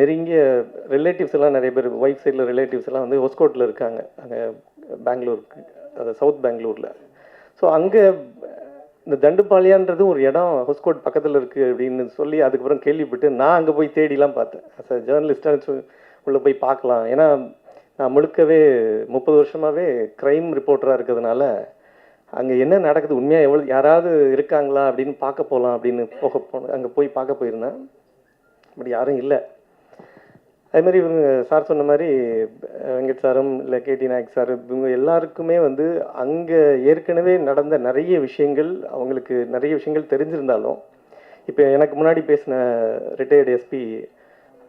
நெருங்கிய ரிலேட்டிவ்ஸ் எல்லாம் நிறைய பேர் ஒய்ஃப் சைடில் ரிலேட்டிவ்ஸ் எல்லாம் வந்து ஒஸ்கோட்டில் இருக்காங்க. அங்கே பெங்களூருக்கு அது சவுத் பெங்களூரில். ஸோ அங்கே இந்த தண்டுப்பாளையான்றது ஒரு இடம் ஹொஸ்கோட் பக்கத்தில் இருக்குது அப்படின்னு சொல்லி அதுக்கப்புறம் கேள்விப்பட்டு நான் அங்கே போய் தேடிலாம் பார்த்தேன். அஸ் அ ஜேர்னலிஸ்டாக உள்ளே போய் பார்க்கலாம். ஏன்னா நான் முழுக்கவே முப்பது வருஷமாகவே க்ரைம் ரிப்போர்ட்டராக இருக்கிறதுனால அங்கே என்ன நடக்குது உண்மையாக எவ்வளோ யாராவது இருக்காங்களா அப்படின்னு பார்க்க போகலாம் அப்படின்னு போக போ அங்கே போய் பார்க்க போயிருந்தேன். பட் யாரும் இல்லை. அதே மாதிரி இவங்க சார் சொன்ன மாதிரி வெங்கட் சாரும் இல்லை கேடி நாயக் சார் இவங்க எல்லாருக்குமே வந்து அங்கே ஏற்கனவே நடந்த நிறைய விஷயங்கள் அவங்களுக்கு நிறைய விஷயங்கள் தெரிஞ்சிருந்தாலும் இப்போ எனக்கு முன்னாடி பேசின ரிட்டையர்டு எஸ்பி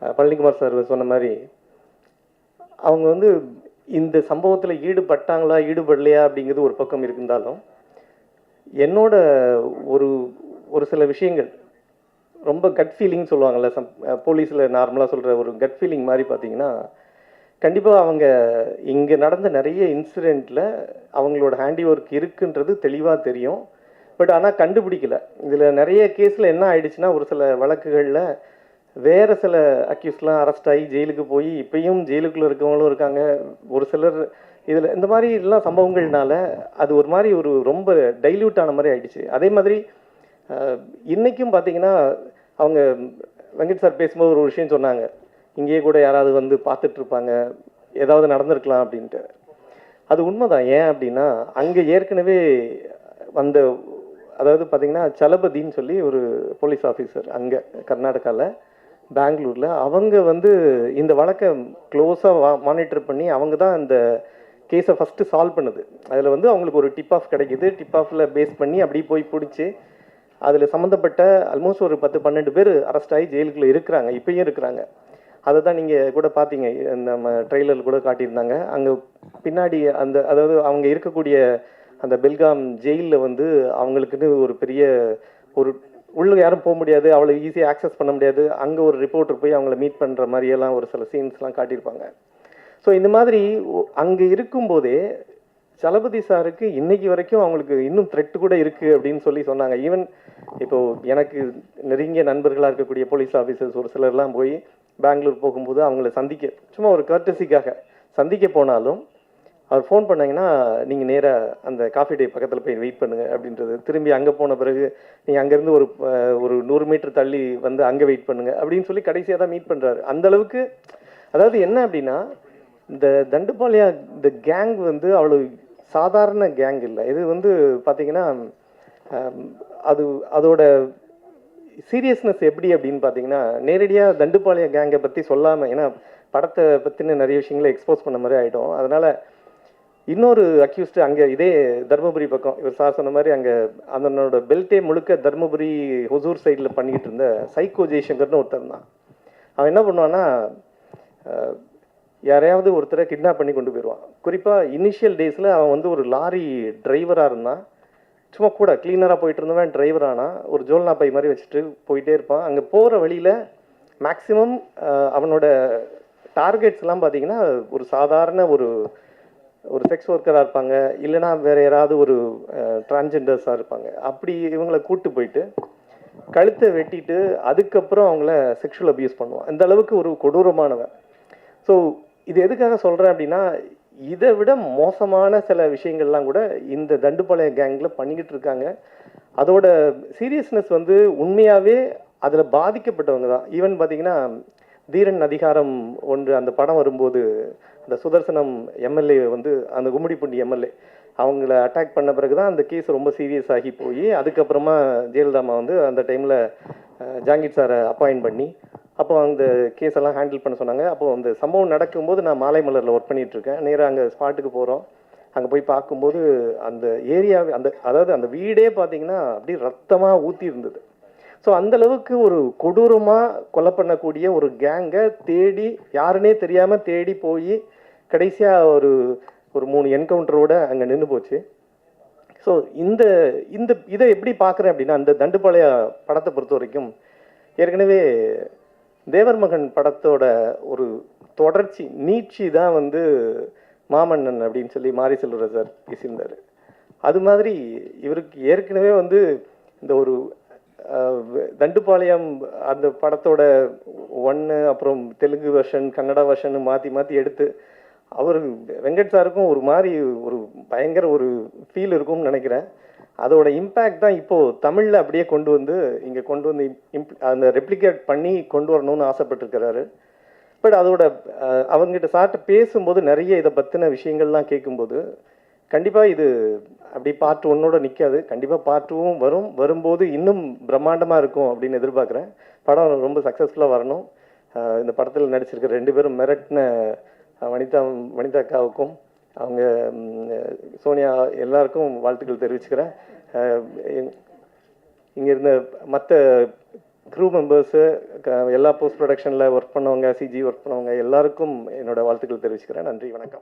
பழனிக்குமார் சார் சொன்ன மாதிரி அவங்க வந்து இந்த சம்பவத்தில் ஈடுபட்டாங்களா ஈடுபடலையா அப்படிங்கிறது ஒரு பக்கம் இருந்தாலும் என்னோட ஒரு ஒரு சில விஷயங்கள் ரொம்ப கட் ஃபீலிங் சொல்லுவாங்கல்ல சம் போலீஸில் நார்மலாக சொல்கிற ஒரு கட் ஃபீலிங் மாதிரி பார்த்தீங்கன்னா கண்டிப்பாக அவங்க இங்கே நடந்த நிறைய இன்சிடெண்ட்டில் அவங்களோட ஹேண்டி ஒர்க் இருக்குன்றது தெளிவாக தெரியும். பட் ஆனால் கண்டுபிடிக்கல. இதில் நிறைய கேஸில் என்ன ஆயிடுச்சுன்னா ஒரு சில வழக்குகளில் வேறு சில அக்யூஸ்லாம் அரெஸ்ட் ஆகி ஜெயிலுக்கு போய் இப்பயும் ஜெயிலுக்குள்ளே இருக்கவங்களும் இருக்காங்க. ஒரு சிலர் இதில் இந்த மாதிரி எல்லாம் சம்பவங்கள்னால அது ஒரு மாதிரி ஒரு ரொம்ப டைல்யூட் ஆன மாதிரி ஆயிடுச்சு. அதே மாதிரி இன்றைக்கும் பார்த்தீங்கன்னா அவங்க வெங்கட் சார் பேசும்போது ஒரு விஷயம் சொன்னாங்க. இங்கேயே கூட யாராவது வந்து பார்த்துட்ருப்பாங்க ஏதாவது நடந்திருக்கலாம் அப்படின்ட்டு. அது உண்மைதான். ஏன் அப்படின்னா அங்கே ஏற்கனவே வந்த அதாவது பார்த்தீங்கன்னா சலபதின்னு சொல்லி ஒரு போலீஸ் ஆஃபீஸர் அங்கே கர்நாடகாவில் பெங்களூரில் அவங்க வந்து இந்த வழக்கை க்ளோஸாக மானிட்டர் பண்ணி அவங்க தான் இந்த கேஸை ஃபஸ்ட்டு சால்வ் பண்ணுது. அதில் வந்து அவங்களுக்கு ஒரு டிப் ஆஃப் கிடைக்கிது. டிப் ஆஃபில் பேஸ் பண்ணி அப்படியே போய் பிடிச்சி அதில் சம்மந்தப்பட்ட ஆல்மோஸ்ட் ஒரு பத்து பன்னெண்டு பேர் அரெஸ்ட் ஆகி ஜெயிலுக்குள்ளே இருக்கிறாங்க. இப்பயும் இருக்கிறாங்க. அதை தான் நீங்கள் கூட பார்த்தீங்க நம்ம ட்ரெய்லர் கூட காட்டியிருந்தாங்க. அங்கே பின்னாடி அந்த அதாவது அவங்க இருக்கக்கூடிய அந்த பெல்காம் ஜெயிலில் வந்து அவங்களுக்குன்னு ஒரு பெரிய ஒரு உள்ள யாரும் போக முடியாது. அவ்வளோ ஈஸியாக ஆக்சஸ் பண்ண முடியாது. அங்கே ஒரு ரிப்போர்ட்டர் போய் அவங்கள மீட் பண்ணுற மாதிரியெல்லாம் ஒரு சில சீன்ஸ்லாம் காட்டியிருப்பாங்க. ஸோ இந்த மாதிரி அங்கே இருக்கும்போதே சலபதி சாருக்கு இன்னைக்கு வரைக்கும் அவங்களுக்கு இன்னும் த்ரெட் கூட இருக்கு அப்படின்னு சொல்லி சொன்னாங்க. ஈவன் இப்போ எனக்கு நெருங்கிய நண்பர்களாக இருக்கக்கூடிய போலீஸ் ஆஃபீஸர்ஸ் ஒரு சிலர்லாம் போய் பெங்களூர் போகும்போது அவங்கள சந்திக்க சும்மா ஒரு கர்டசிக்காக சந்திக்க போனாலும் அவர் ஃபோன் பண்ணாங்கன்னா நீங்கள் நேராக அந்த காஃபி டே பக்கத்தில் போய் வெயிட் பண்ணுங்க அப்படின்றது. திரும்பி அங்கே போன பிறகு நீங்கள் அங்கேருந்து ஒரு ஒரு நூறு மீட்டர் தள்ளி வந்து அங்கே வெயிட் பண்ணுங்கள் அப்படின்னு சொல்லி கடைசியாக தான் மீட் பண்ணுறாரு அந்த அளவுக்கு அதாவது என்ன அப்படின்னா இந்த தண்டுபாளையா இந்த கேங் வந்து அவ்வளோ சாதாரண கேங் இல்லை. இது வந்து பார்த்தீங்கன்னா அது அதோட சீரியஸ்னஸ் எப்படி அப்படின்னு பார்த்தீங்கன்னா நேரடியாக தண்டுபாளைய கேங்கை பற்றி சொல்லாமல் ஏன்னா படத்தை பற்றின நிறைய விஷயங்களை எக்ஸ்போஸ் பண்ண மாதிரி ஆகிடும் அதனால் இன்னொரு அக்யூஸ்டு அங்கே இதே தருமபுரி பக்கம் இவர் சார் சொன்ன மாதிரி அங்கே அதனோட பெல்ட்டே முழுக்க தருமபுரி ஹொசூர் சைடில் பண்ணிக்கிட்டு இருந்த சைக்கோ ஜெய்சங்கர்னு ஒருத்தர் தான் அவன் என்ன பண்ணுவான்னா யாரையாவது ஒருத்தரை கிட்னாப் பண்ணி கொண்டு போயிடுவான். குறிப்பாக இனிஷியல் டேஸில் அவன் வந்து ஒரு லாரி டிரைவராக இருந்தான். சும்மா கூட க்ளீனராக போயிட்டு இருந்தவன் டிரைவர் ஆனா ஒரு ஜோல்னா பை மாதிரி வச்சுட்டு போயிட்டே இருப்பான். அங்கே போகிற வழியில் மேக்ஸிமம் அவனோட டார்கெட்ஸ்லாம் பார்த்தீங்கன்னா ஒரு சாதாரண ஒரு ஒரு செக்ஸ் ஒர்க்கராக இருப்பாங்க. இல்லைன்னா வேறு யாராவது ஒரு டிரான்ஜெண்டர்ஸாக இருப்பாங்க. அப்படி இவங்களை கூட்டு போயிட்டு கழுத்தை வெட்டிட்டு அதுக்கப்புறம் அவங்கள செக்ஷுவல் அப்யூஸ் பண்ணுவான். இந்த அளவுக்கு ஒரு கொடூரமானவன். ஸோ இது எதுக்காக சொல்கிறேன் அப்படின்னா இதை விட மோசமான சில விஷயங்கள்லாம் கூட இந்த தண்டுப்பாளைய கேங்கில் பண்ணிக்கிட்டு இருக்காங்க அதோட சீரியஸ்னஸ் வந்து உண்மையாகவே அதில் பாதிக்கப்பட்டவங்க தான். ஈவன் பார்த்தீங்கன்னா தீரன் அதிகாரம் ஒன்று அந்த படம் வரும்போது அந்த சுதர்சனம் எம்எல்ஏ வந்து அந்த கும்மிடிப்பூண்டி எம்எல்ஏ அவங்கள அட்டாக் பண்ண பிறகு தான் அந்த கேஸ் ரொம்ப சீரியஸ் ஆகி போய் அதுக்கப்புறமா ஜெயலலிதாமா வந்து அந்த டைமில் ஜாங்கிர் சாரை அப்பாயிண்ட் பண்ணி அப்போ அந்த கேஸ் எல்லாம் ஹேண்டில் பண்ண சொன்னாங்க. அப்போ அந்த சம்பவம் நடக்கும்போது நான் மாலை மலரில் ஒர்க் பண்ணிகிட்ருக்கேன் இருக்கேன். நேராக அங்கே ஸ்பாட்டுக்கு போகிறோம் அங்கே போய் பார்க்கும்போது அந்த ஏரியாவே அந்த அதாவது அந்த வீடே பார்த்தீங்கன்னா அப்படியே ரத்தமாக ஊற்றி இருந்தது. ஸோ அந்த அளவுக்கு ஒரு கொடூரமாக கொலை பண்ணக்கூடிய ஒரு கேங்கை தேடி யாருன்னே தெரியாமல் தேடி போய் கடைசியாக ஒரு ஒரு மூணு என்கவுண்டரோடு அங்கே நின்று போச்சு. ஸோ இந்த இந்த இதை எப்படி பார்க்குறேன் அப்படின்னா அந்த தண்டுப்பாளைய படத்தை பொறுத்த வரைக்கும் ஏற்கனவே தேவர் மகன் படத்தோட ஒரு தொடர்ச்சி நீட்சி தான் வந்து மாமன்னன் அப்படின்னு சொல்லி மாரி செல்வராஜ் சார் பேசியிருந்தார். அது மாதிரி இவருக்கு ஏற்கனவே வந்து இந்த ஒரு தண்டுபாளையம் அந்த படத்தோட ஒன்று அப்புறம் தெலுங்கு வெர்ஷன் கன்னடா வெர்ஷன் மாற்றி மாற்றி எடுத்து அவர் வெங்கட் சாருக்கும் ஒரு மாதிரி ஒரு பயங்கர ஒரு ஃபீல் இருக்கும்னு நினைக்கிறேன். அதோட இம்பேக்ட் தான் இப்போது தமிழில் அப்படியே கொண்டு வந்து இங்கே கொண்டு வந்து இம்ப் அந்த ரெப்ளிகேட் பண்ணி கொண்டு வரணும்னு ஆசைப்பட்டிருக்கிறாரு. பட் அதோட அவங்ககிட்ட சார்ட்ட பேசும்போது நிறைய இதை பற்றின விஷயங்கள்லாம் கேட்கும்போது கண்டிப்பாக இது அப்படி பார்ட் ஒன்னோட நிற்காது கண்டிப்பாக பார்ட் டூவும் வரும். வரும்போது இன்னும் பிரம்மாண்டமாக இருக்கும் அப்படின்னு எதிர்பார்க்குறேன். படம் ரொம்ப சக்ஸஸ்ஃபுல்லாக வரணும். இந்த படத்தில் நடிச்சிருக்கிற ரெண்டு பேரும் மிரட்டின வனிதா வனிதா அக்காவுக்கும் அவங்க சோனியா எல்லாருக்கும் வாழ்த்துக்கள் தெரிவிச்சுக்கிறேன். எங்- இங்கே இருந்த மற்ற க்ரூ மெம்பர்ஸு எல்லா போஸ்ட் ப்ரொடக்ஷனில் ஒர்க் பண்ணவங்க சிஜி ஒர்க் பண்ணவங்க எல்லாருக்கும் என்னோடய வாழ்த்துக்கள் தெரிவிச்சுக்கிறேன். நன்றி வணக்கம்.